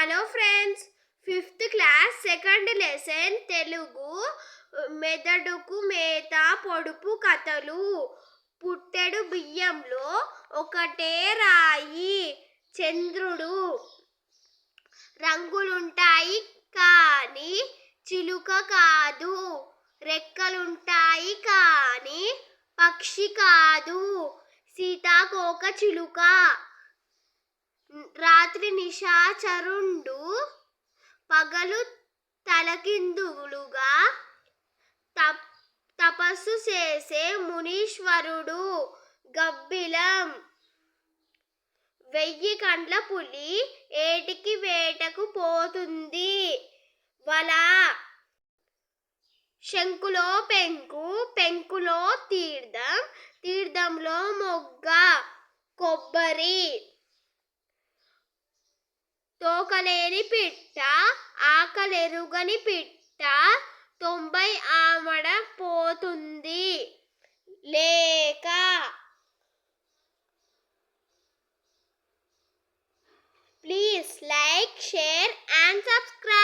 Hello friends fifth class second lesson Telugu మెదడుకు మేత పొడుపు కథలు. పుట్టెడు బియ్యంలో ఒకటే రాయి. చంద్రుడు. రంగులుంటాయి కానీ చిలుక కాదు. రెక్కలుంటాయి కానీ పక్షి కాదు. సీతాకోక చిలుక. రాత్రి నిశాచరుండు పగలు తలకిందులుగా తప్ తపస్సు చేసే మునీశ్వరుడు గబ్బిలం. వెయ్యి కండ్ల పులి ఏటికి వేటకు పోతుంది. వల శంకులో పెంకు పెంకులో తీర్థం తీర్థంలో మొగ్గ కొబ్బరి. తోకలేని పిట్ట ఆకలెరుగని పిట్ట తొంభై ఆమడ పోతుంది. లేక please like share and subscribe.